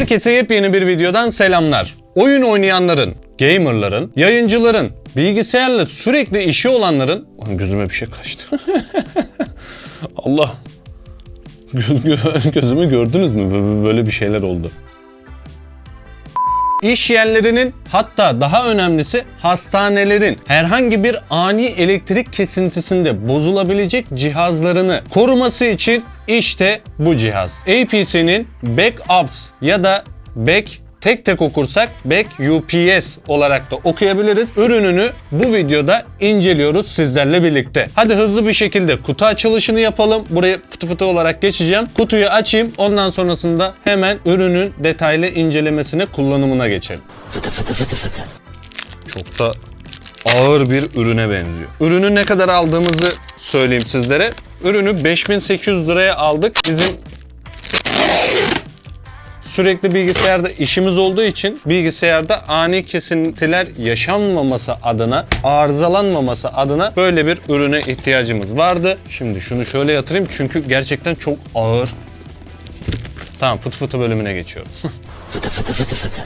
Herkese yepyeni bir videodan selamlar. Oyun oynayanların, gamerların, yayıncıların, bilgisayarla sürekli işi olanların... Lan gözüme bir şey kaçtı. Allah. Göz- gö- gözümü gördünüz mü? Bö- Böyle bir şeyler oldu. İş yerlerinin hatta daha önemlisi hastanelerin herhangi bir ani elektrik kesintisinde bozulabilecek cihazlarını koruması için işte bu cihaz. APC'nin Backups ya da Back tek tek okursak Back UPS olarak da okuyabiliriz. Ürününü bu videoda inceliyoruz sizlerle birlikte. Hadi hızlı bir şekilde kutu açılışını yapalım. Buraya fıtı fıtı olarak geçeceğim. Kutuyu açayım. Ondan sonrasında hemen ürünün detaylı incelemesine, kullanımına geçelim. Fıtı fıtı fıtı fıtı. Çok da ağır bir ürüne benziyor. Ürünü ne kadar aldığımızı söyleyeyim sizlere. Ürünü 5800 liraya aldık. Bizim sürekli bilgisayarda işimiz olduğu için bilgisayarda ani kesintiler yaşanmaması adına, arızalanmaması adına böyle bir ürüne ihtiyacımız vardı. Şimdi şunu şöyle yatırayım çünkü gerçekten çok ağır. Tamam fıt fıtı bölümüne geçiyorum. Fıtı fıtı fıtı fıtı.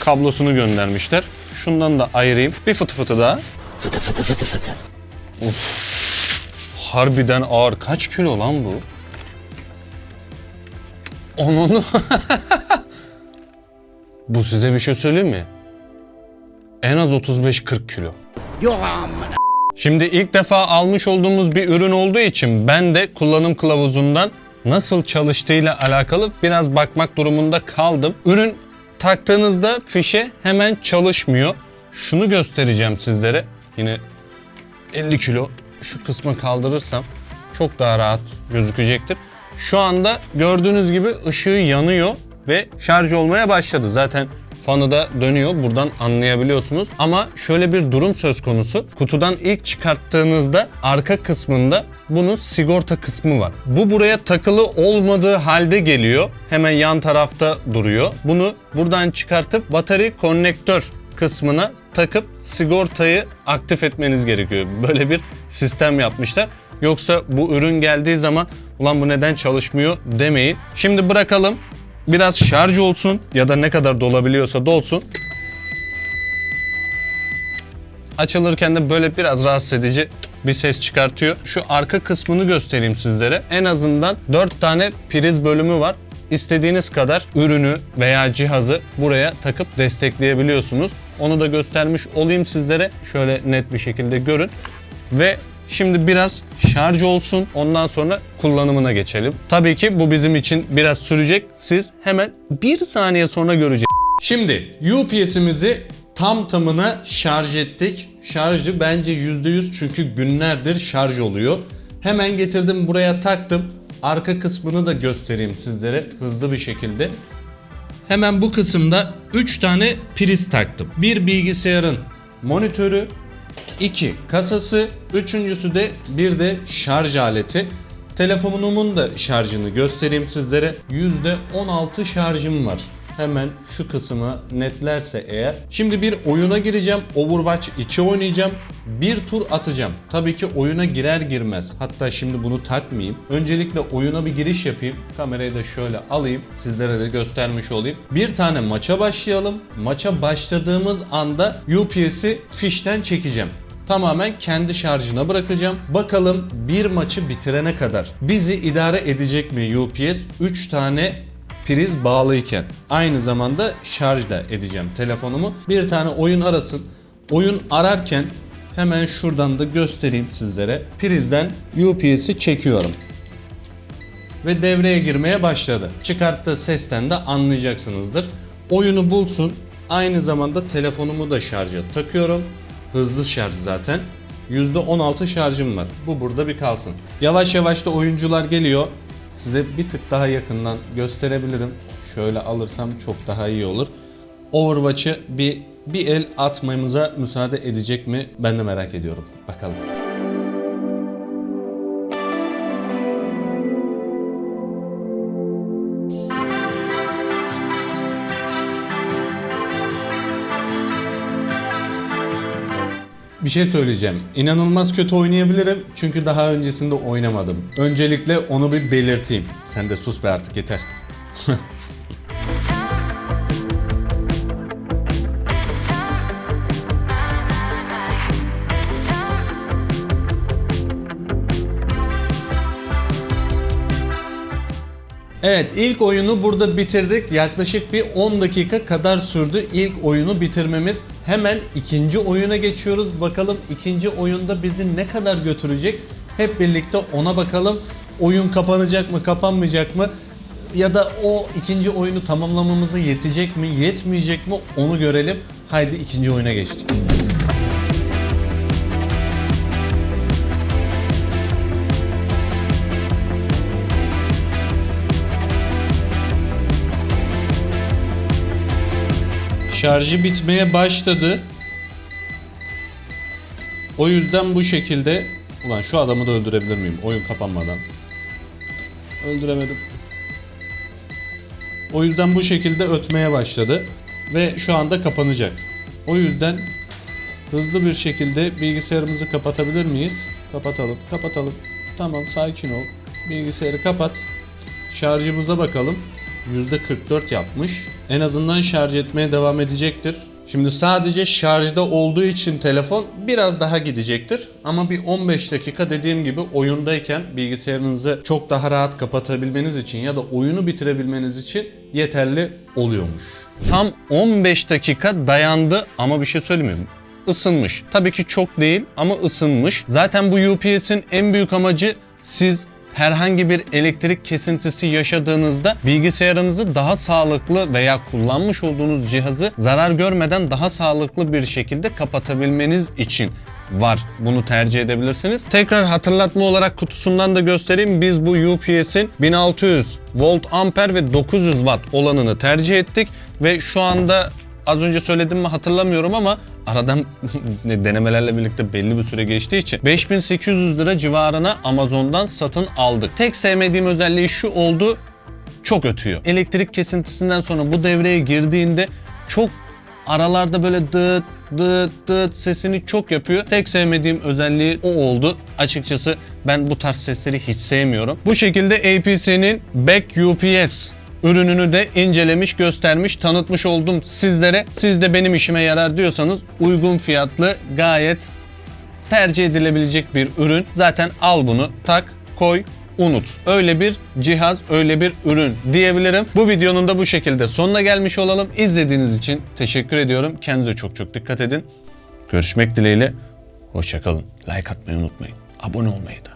Kablosunu göndermişler. Şundan da ayırayım. Bir fıtı fıtı daha. Fıtı fıtı fıtı fıtı. Harbiden ağır. Kaç kilo lan bu? Onun Bu size bir şey söyleyeyim mi? En az 35-40 kilo. Şimdi ilk defa almış olduğumuz bir ürün olduğu için ben de kullanım kılavuzundan nasıl çalıştığıyla alakalı biraz bakmak durumunda kaldım. Ürün taktığınızda fişe hemen çalışmıyor. Şunu göstereceğim sizlere. Yine 50 kilo şu kısmı kaldırırsam çok daha rahat gözükecektir. Şu anda gördüğünüz gibi ışığı yanıyor ve şarj olmaya başladı. Zaten fanı da dönüyor. Buradan anlayabiliyorsunuz. Ama şöyle bir durum söz konusu. Kutudan ilk çıkarttığınızda arka kısmında bunun sigorta kısmı var. Bu buraya takılı olmadığı halde geliyor. Hemen yan tarafta duruyor. Bunu buradan çıkartıp batarya konnektör kısmına takıp sigortayı aktif etmeniz gerekiyor. Böyle bir sistem yapmışlar. Yoksa bu ürün geldiği zaman ulan bu neden çalışmıyor demeyin. Şimdi bırakalım. Biraz şarj olsun ya da ne kadar dolabiliyorsa dolsun. Açılırken de böyle biraz rahatsız edici bir ses çıkartıyor. Şu arka kısmını göstereyim sizlere. En azından 4 tane priz bölümü var. İstediğiniz kadar ürünü veya cihazı buraya takıp destekleyebiliyorsunuz. Onu da göstermiş olayım sizlere. Şöyle net bir şekilde görün. Ve şimdi biraz şarj olsun. Ondan sonra kullanımına geçelim. Tabii ki bu bizim için biraz sürecek. Siz hemen bir saniye sonra göreceksiniz. Şimdi UPS'imizi tam tamına şarj ettik. Şarjı bence %100 çünkü günlerdir şarj oluyor. Hemen getirdim buraya taktım. Arka kısmını da göstereyim sizlere hızlı bir şekilde. Hemen bu kısımda 3 tane priz taktım. Bir bilgisayarın monitörü, 2 kasası, üçüncüsü de bir de şarj aleti. Telefonumun da şarjını göstereyim sizlere. %16 şarjım var. Hemen şu kısmı netlerse eğer. Şimdi bir oyuna gireceğim. Overwatch 2 oynayacağım. Bir tur atacağım. Tabii ki oyuna girer girmez. Hatta şimdi bunu takmayayım. Öncelikle oyuna bir giriş yapayım. Kamerayı da şöyle alayım. Sizlere de göstermiş olayım. Bir tane maça başlayalım. Maça başladığımız anda UPS'i fişten çekeceğim tamamen kendi şarjına bırakacağım. Bakalım bir maçı bitirene kadar bizi idare edecek mi UPS? 3 tane priz bağlıyken aynı zamanda şarj da edeceğim telefonumu. Bir tane oyun arasın. Oyun ararken hemen şuradan da göstereyim sizlere. Prizden UPS'i çekiyorum ve devreye girmeye başladı. Çıkarttığı sesten de anlayacaksınızdır. Oyunu bulsun. Aynı zamanda telefonumu da şarja takıyorum. Hızlı şarj zaten. %16 şarjım var. Bu burada bir kalsın. Yavaş yavaş da oyuncular geliyor. Size bir tık daha yakından gösterebilirim. Şöyle alırsam çok daha iyi olur. Overwatch'ı bir bir el atmamıza müsaade edecek mi? Ben de merak ediyorum. Bakalım. Bir şey söyleyeceğim. İnanılmaz kötü oynayabilirim çünkü daha öncesinde oynamadım. Öncelikle onu bir belirteyim. Sen de sus be artık yeter. Evet ilk oyunu burada bitirdik. Yaklaşık bir 10 dakika kadar sürdü ilk oyunu bitirmemiz. Hemen ikinci oyuna geçiyoruz. Bakalım ikinci oyunda bizi ne kadar götürecek? Hep birlikte ona bakalım. Oyun kapanacak mı, kapanmayacak mı? Ya da o ikinci oyunu tamamlamamıza yetecek mi, yetmeyecek mi onu görelim. Haydi ikinci oyuna geçtik. Şarjı bitmeye başladı. O yüzden bu şekilde... Ulan şu adamı da öldürebilir miyim oyun kapanmadan? Öldüremedim. O yüzden bu şekilde ötmeye başladı. Ve şu anda kapanacak. O yüzden hızlı bir şekilde bilgisayarımızı kapatabilir miyiz? Kapatalım, kapatalım. Tamam sakin ol. Bilgisayarı kapat. Şarjımıza bakalım. %44 yapmış. En azından şarj etmeye devam edecektir. Şimdi sadece şarjda olduğu için telefon biraz daha gidecektir. Ama bir 15 dakika dediğim gibi oyundayken bilgisayarınızı çok daha rahat kapatabilmeniz için ya da oyunu bitirebilmeniz için yeterli oluyormuş. Tam 15 dakika dayandı ama bir şey söyleyeyim mi? ısınmış. Tabii ki çok değil ama ısınmış. Zaten bu UPS'in en büyük amacı siz herhangi bir elektrik kesintisi yaşadığınızda bilgisayarınızı daha sağlıklı veya kullanmış olduğunuz cihazı zarar görmeden daha sağlıklı bir şekilde kapatabilmeniz için var. Bunu tercih edebilirsiniz. Tekrar hatırlatma olarak kutusundan da göstereyim. Biz bu UPS'in 1600 volt amper ve 900 watt olanını tercih ettik ve şu anda az önce söyledim mi hatırlamıyorum ama aradan denemelerle birlikte belli bir süre geçtiği için 5800 lira civarına Amazon'dan satın aldık. Tek sevmediğim özelliği şu oldu çok ötüyor. Elektrik kesintisinden sonra bu devreye girdiğinde çok aralarda böyle dıt dıt dıt sesini çok yapıyor. Tek sevmediğim özelliği o oldu. Açıkçası ben bu tarz sesleri hiç sevmiyorum. Bu şekilde APC'nin Back UPS ürününü de incelemiş, göstermiş, tanıtmış oldum sizlere. Siz de benim işime yarar diyorsanız uygun fiyatlı gayet tercih edilebilecek bir ürün. Zaten al bunu, tak, koy, unut. Öyle bir cihaz, öyle bir ürün diyebilirim. Bu videonun da bu şekilde sonuna gelmiş olalım. İzlediğiniz için teşekkür ediyorum. Kendinize çok çok dikkat edin. Görüşmek dileğiyle. Hoşçakalın. Like atmayı unutmayın. Abone olmayı da.